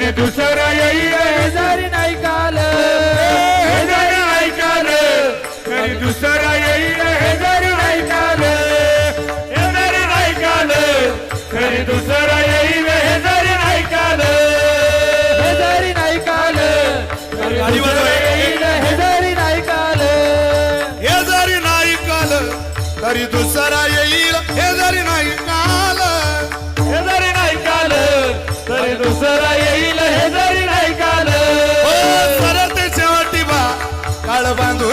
शेजारी दुसरा येईल. शेजारी नाही काल शेजारी नाही काल शेजारी दुसरा येईल. शेजारी नाही काल शेजारी नाही काल शेजारी दुसरा येईल. हेजारी नाही हेजारी शेजारी नाही काल हेजारी नाही काल. शेजारी नाही काल तरी दुसरा ಬಾಳ ಬಂದು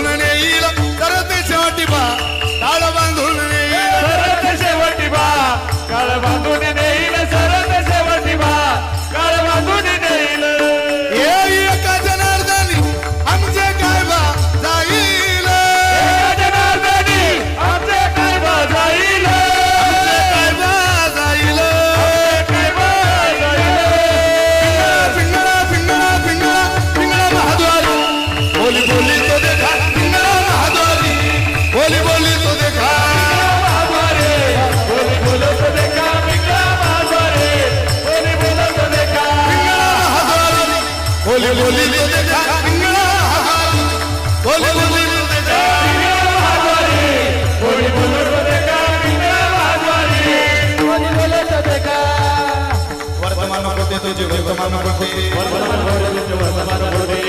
তুজ বর্তমান ঘটে।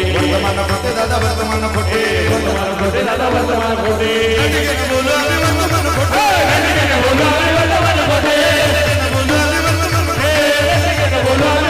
বর্তমান ঘটে দাদা বর্তমান ঘটে। বর্তমান ঘটে। দাদা বর্তমান ঘটে। বলো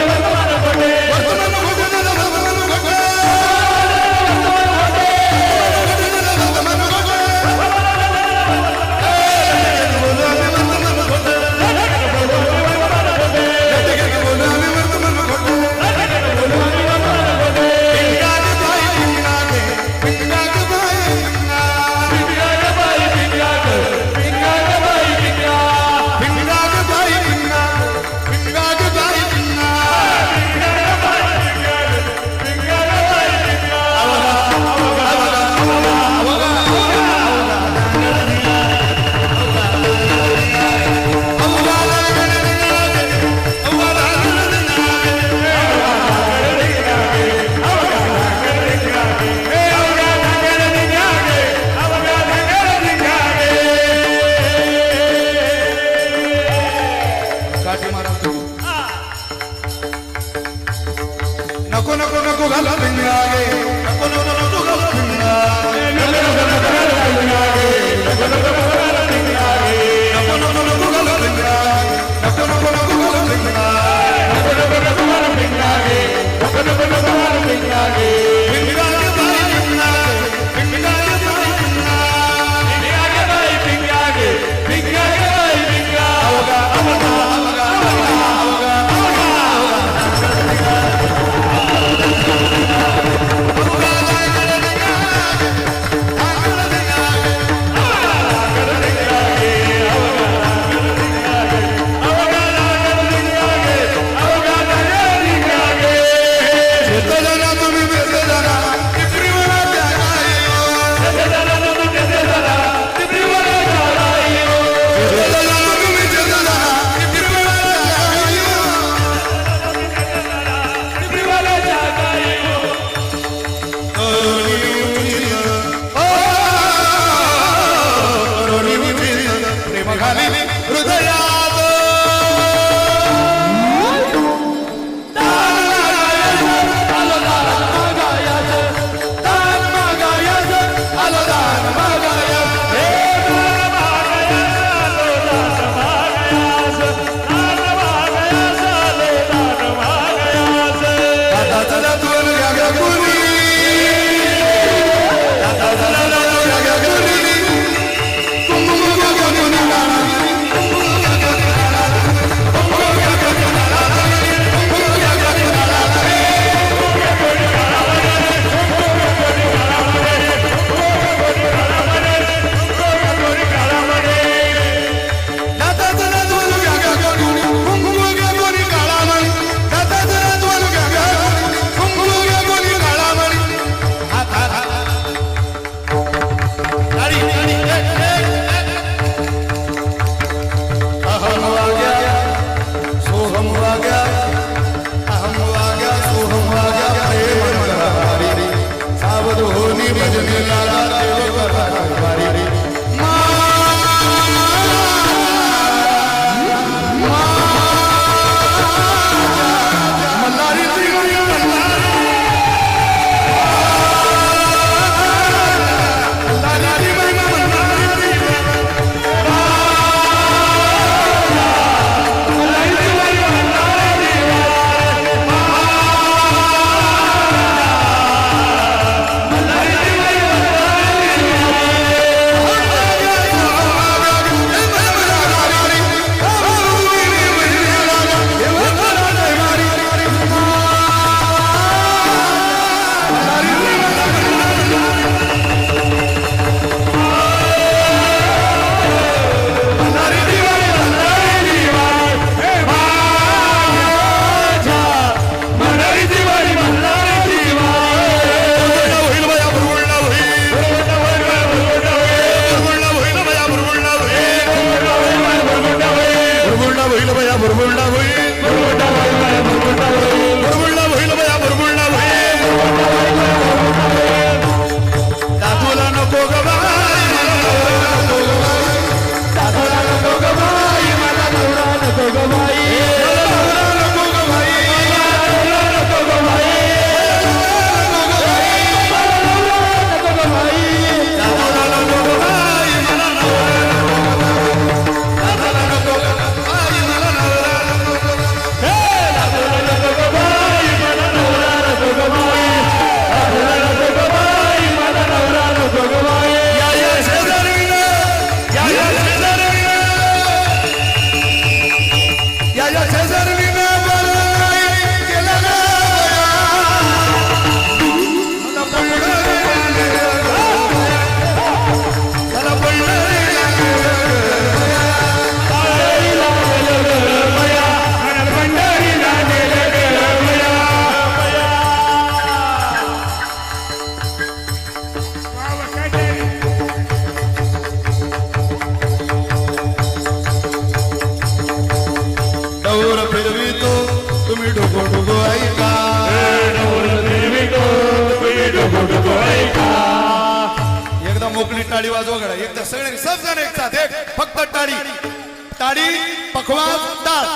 ഉറവുണ്ടാവും मोकळी टाळी वाजव घडा एकदा सगळे सब जण एक साथ एक फक्त टाळी. टाळी पकवा दात